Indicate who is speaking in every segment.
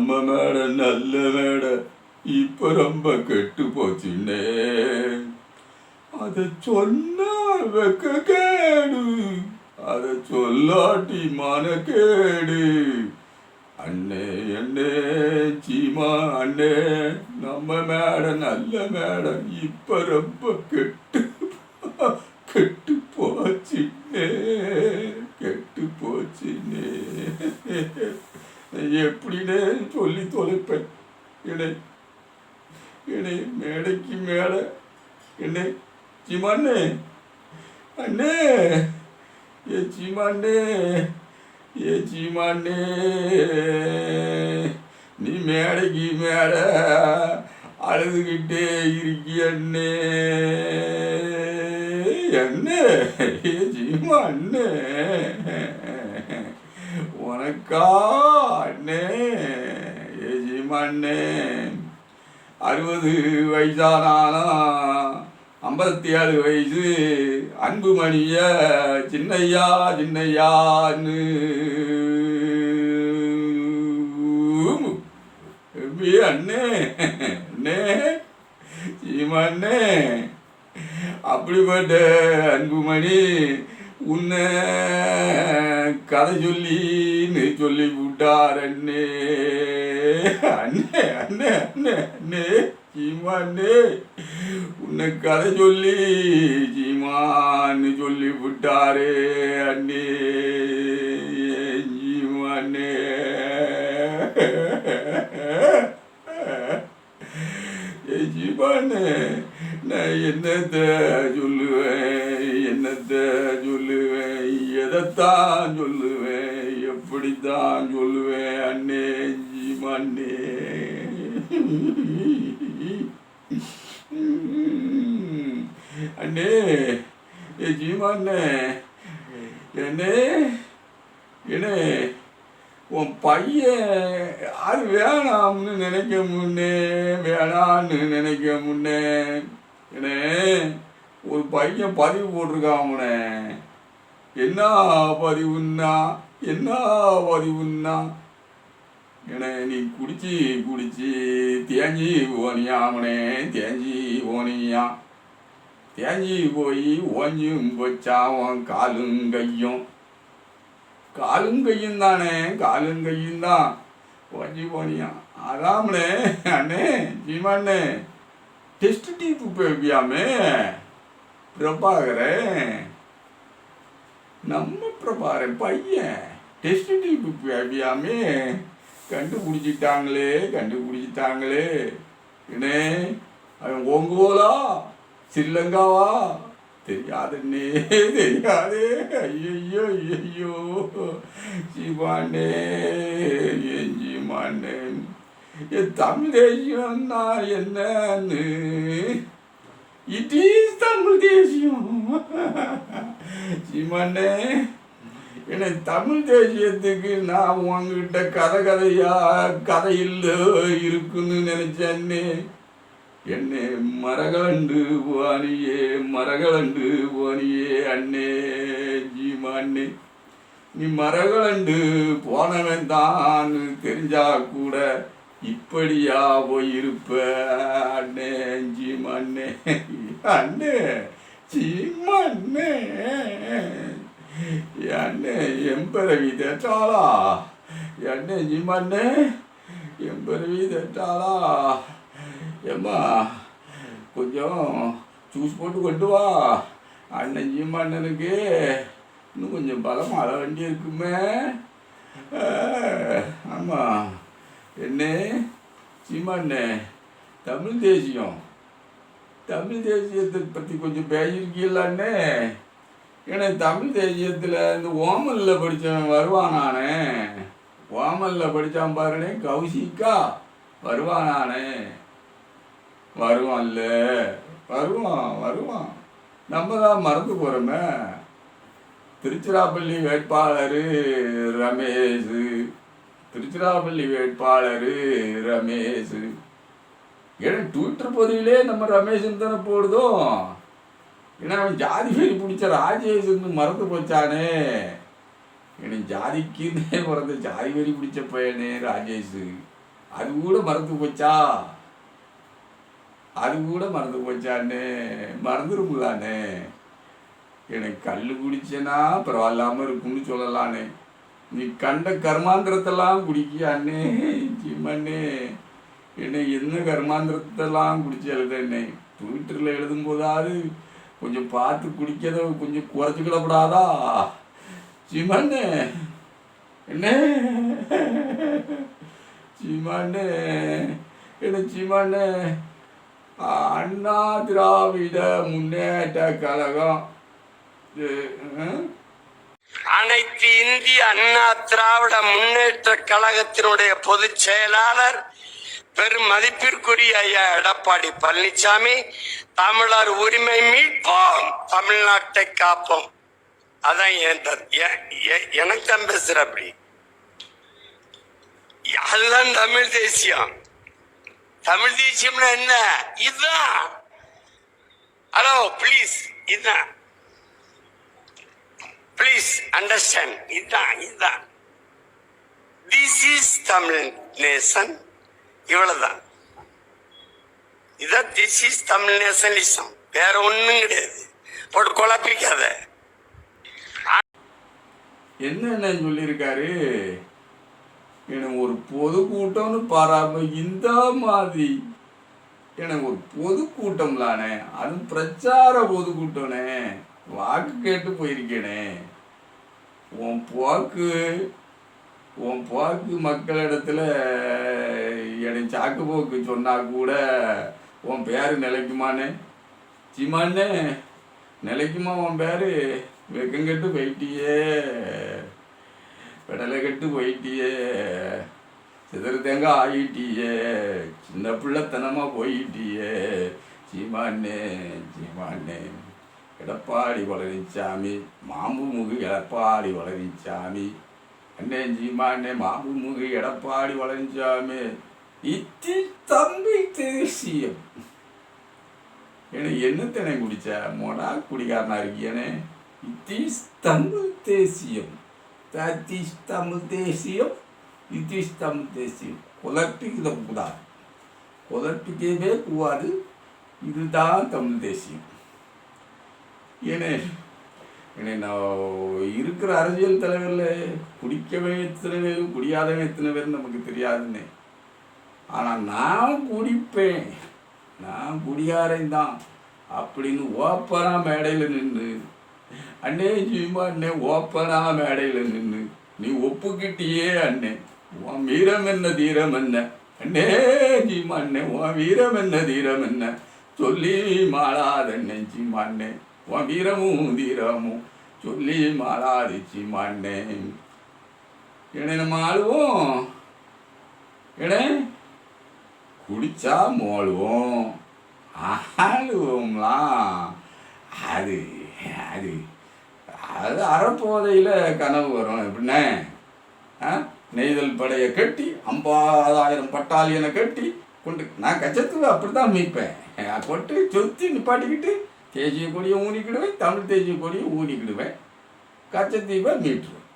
Speaker 1: நம்ம மேடை நல்ல மேடை இப்ப ரொம்ப கெட்டு போச்சுன்னே. அத சொன்னா வெக்க கேடு. அத சொல்லாட்டி மனக்கேடு அண்ணே அண்ணே சீமா அண்ணே நம்ம மேடை நல்ல மேடை இப்ப ரொம்ப கெட்டு கெட்டு போச்சுன்னே கெட்டு போச்சுன்னே எப்படினே சொல்லி தொலைப்பேன் இடை இடை மேடைக்கு என்னை சீமாண்ணே அண்ணே. ஏ சீமாண்ணே ஏ சீமாண்ணே நீ மேடைக்கு மேடை அழுதுகிட்டே இருக்கியண்ணே அண்ணே. ஏ சீமா அண்ணே உனக்கா அண்ணே. ஏ சீமா அண்ணே அறுபது வயசானாலும் ஐம்பத்தி ஏழு வயசு அன்புமணிய சின்னையா சின்னையான்னு. எப்படி அண்ணே? அண்ணே? சீமா அண்ணே அப்படிப்பட்ட அன்புமணி உன்னை கதை சொல்லின்னு சொல்லி விட்டார் அண்ணே. அண்ணே அண்ணே அண்ணே அண்ணே சீமா அண்ணே உன்னை கதை சொல்லி சீமான்னு சொல்லி விட்டாரே அண்ணே சீமா அண்ணே ஏ ஜீவானே நான் என்னத்த சொல்லுவேன் என்னத்த சொல்லுவேன் எதைத்தான் சொல்லுவேன் எப்படித்தான் சொல்லுவேன் அண்ணே ஜீமானே அண்ணே ஏ ஜீமானே என்னே என்னே உன் பையன் அது வேணாம்னு நினைக்க முன்னே வேணான்னு நினைக்க முன்னே. என்னே ஒரு பையன் பதிவு போட்டிருக்காமனே என்ன பதிவுன்னா என்ன பதிவுன்னா ஏன்னா நீ குடிச்சு குடிச்சு தேஞ்சி போனியா அவனே தேஞ்சி போனியா தேஞ்சி போய் ஓஞ்சும் போச்சான் காலும் கையும். காலும் கையும் தானே காலும் கையும் தான். ஓஞ்சி போனியா அதாமனே அண்ணே ஜீமாண்ணே டெஸ்ட் டீப்பு போய்வியாமே பிரபாகரன் நம்ம பிரபாகரன் பையன். டெஸ்ட் டீப்பு போய்வியாமே கண்டுபிடிச்சிட்டாங்களே கண்டுபிடிச்சிட்டாங்களே. என்னே அவன் ஓங்குவோலா ஸ்ரீலங்காவா தெரியாதுன்னே தெரியாதே. ஐயோ ஐயோ சிவானே என் என் தமிழ் தேசியம்னா என்னன்னு. இட் இஸ் தமிழ் தேசியம். சீமானே. என்ன தமிழ் தேசியத்துக்கு நான் உங்ககிட்ட கதை கதையா கதையில் இருக்குன்னு நினைச்சேன்னே. என்னே மரகலண்டு வாணியே மரகலண்டு வாணியே அண்ணே ஜீமா அண்ணே. நீ மரகலண்டு போனவன் தான் தெரிஞ்சா கூட இப்படியா போயிருப்ப அண்ணே ஜீமா அண்ணே. அண்ணே ஜீமா அண்ணே. என்ன எம்பரவி தேட்டாளா என்ன ஜீமா எம்பரவி தேட்டாளா ஏம்மா கொஞ்சம் ஜூஸ் போட்டு கொண்டு வா. அண்ணன் ஜிம்மண்ணனுக்கு இன்னும் கொஞ்சம் பலம் அற வேண்டி இருக்குமே ஆமாம் என்ன சீமா தமிழ் தேசியம். தமிழ் தேசியத்தை பற்றி கொஞ்சம் பேசியிருக்கீங்களான்னு அண்ணே? ஏன்னா தமிழ் தேசியத்தில் இந்த ஓமலில் படித்தவன் வருவானானே? ஓமலில் படித்தான் பாருனே கௌசிக்கா வருவானானே? வருவான்ல வருவான் வருவான். நம்ம தான் மறந்து போகிறோமே திருச்சிராப்பள்ளி வேட்பாளர் ரமேஷ். திருச்சிராப்பள்ளி வேட்பாளர் ரமேஷ். ஏன்னா ட்விட்டர் பதிவிலே நம்ம ரமேஷன் தானே போடுதோம். ஏன்னா அவன் ஜாதி பேர் பிடிச்ச ராஜேஷ்னு மறந்து போச்சானே. எனக்கு ஜாதிக்குன்னே பிறந்த ஜாதி வெறி பிடிச்ச பையனே ராஜேஷ்? அது கூட மறந்து போச்சா? அது கூட மறந்து போச்சானே. மறந்துருமில்லானே எனக்கு கல் குடிச்சேனா பரவாயில்லாம இருக்கும்னு சொல்லலானே. நீ கண்ட கர்மாந்திரத்தெல்லாம் குடிக்கியாண்ணே ஜிம்மண்ணே என்ன என்ன கர்மாந்திரத்தெல்லாம் குடிச்சு எழுதுண்ணே ட்விட்டரில் எழுதும்போதாவது கொஞ்சம் பார்த்து குடிக்கிறத கொஞ்சம் குறைச்சிக்கிடப்படாதா சிமன் என்ன? சீமானே என்ன சீமானே அண்ணா திராவிட முன்னேற்ற கழகம். இது,
Speaker 2: அனைத்து இந்திய அண்ணா திராவிட முன்னேற்ற கழகத்தினுடைய பொதுச் செயலாளர் பெரும் மதிப்பிற்குரிய ஐயா எடப்பாடி பழனிசாமி தமிழர் உரிமை மீட்போம் தமிழ்நாட்டை காப்போம். அதான் என் த- எனக்கு தான் பேசுற அப்படி. அதுதான் தமிழ் தேசியம். தமிழ் தேசியம்னா என்ன? இதுதான் ஹலோ ப்ளீஸ் இதுதான் ப்ளீஸ் அண்டர்ஸ்டாண்ட் இதுதான் இதுதான் திஸ் இஸ் தமிழ் நேசன் இவ்வளவுதான். இதான் திஸ் இஸ் தமிழ் நேசனிசம் வேற ஒண்ணும் கிடையாது. போட்டு குழப்பிக்காத.
Speaker 1: என்னென்ன சொல்லியிருக்காரு? எனக்கு ஒரு பொதுக்கூட்டம்னு பாராம இந்த மாதிரி. எனக்கு ஒரு பொதுக்கூட்டம்லானே அதுவும் பிரச்சார பொதுக்கூட்டம்னே வாக்கு கேட்டு போயிருக்கேனே. உன் போக்கு உன் போக்கு மக்களிடத்துல சாக்கு போக்கு சொன்னா கூட உன் பேர் நிலைக்குமானே சிமானே நிலைக்குமா உன் பேரு? வெக்கங்கெட்டு போயிட்டியே. விடலை கெட்டு போயிட்டியே. சிதறு தேங்காய் ஆயிட்டியே. சின்ன பிள்ளைத்தனமா போயிட்டியே. சீமானே சீமானே எடப்பாடி பழனிசாமி மாம்பு முகு எடப்பாடி பழனிசாமி அண்ணே சீமானே மாம்பு முகு எடப்பாடி பழனிசாமி இத்தி தம்பி தேசியம். எனக்கு என்ன தினை குடிச்ச? மொடா குடிகாரனா இருக்கியனே. இத்தி தமிழ் தேசியம். தத்திஸ் தமிழ் தேசியம் இத்திஸ் தமிழ் தேசியம். குலப்பிக்க கூடாது குலப்பிக்கவே கூடாது இதுதான் தமிழ் தேசியம். ஏனே என்ன நான் இருக்கிற அரசியல் தலைவரில் குடிக்கவன் எத்தனை பேர் குடியாதவன் எத்தனை பேர் நமக்கு தெரியாதுன்னு. ஆனால் நான் குடிப்பேன். நான் குடியாரன் தான் அப்படின்னு ஓப்பனா மேடையில் நின்று அண்ணே ஜீமா அண்ணே ஓப்பனா மேடையில் நின்று நீ ஒப்புக்கிட்டியே அண்ணே. உன் வீரம் என்ன தீரம் என்ன? அண்ணே ஜீமா அண்ணே உன் வீரம் என்ன தீரம் என்ன? சொல்லி மாளாதண்ணே ஜீமா அண்ணே. உன் வீரமும் தீரமும் சொல்லி மாளாது ஜீமா அண்ணே. என்ன நம்ம ஆளுவோம். என்ன? குடிச்சா மோழுவோம் ஆளுவோம்லாம் அது அது அது அறப்போதையில் கனவு வரும் எப்படின்னே ஆ? நெய்தல் படையை கட்டி ஐம்பதாயிரம் பட்டாளியனை கட்டி கொண்டு நான் கச்சத்துக்கு அப்படி தான் மீட்பேன் கொட்டு சுற்றி நிப்பாட்டிக்கிட்டு தேசிய கொடியை ஊனிக்கிடுவேன் தமிழ் தேசிய கொடியை ஊனிக்கிடுவேன். கச்சத்தீவை மீட்டுருவேன்.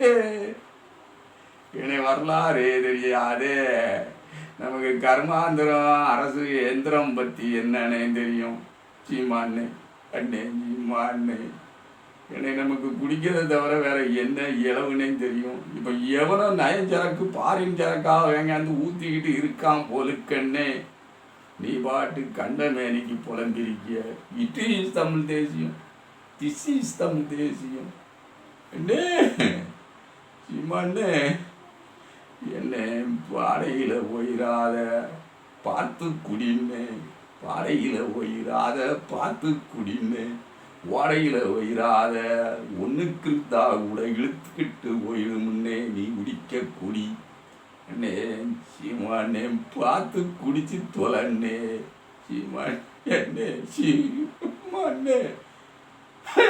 Speaker 1: ஏ. இணை வரலாறு தெரியாதே. நமக்கு கர்மாந்திரம் அரசு எந்திரம் பற்றி என்னன்னு தெரியும். சீமானே அண்ணே சீமானே என்னை நமக்கு குடிக்கிறத தவிர வேற என்ன இளவுனே தெரியும். இப்போ எவனோ நயஞ்சரக்கு பாரின் சரக்காக வேங்காந்து ஊற்றிக்கிட்டு இருக்கான் பொழுக்கண்ணே நீ பாட்டு கண்ட மேனிக்கு புலம்பிருக்கிய இட் இஸ் தமிழ் தேசியம். திஸ் இஸ் தமிழ் தேசியம். அண்ணே சீமாண்ணே என்ன பாடையில போயிடாத பார்த்து குடின்னு பாடையில போயிராத பார்த்து குடின்னு ஓடையில போயிராத ஒன்றுக்கு தா கூட இழுத்துக்கிட்டு போயிடுமுன்னே நீ குடிக்க குடி. அண்ணே சீமானே பார்த்து குடிச்சு தொலண்ணே. சீமான் என்ன சீமானே.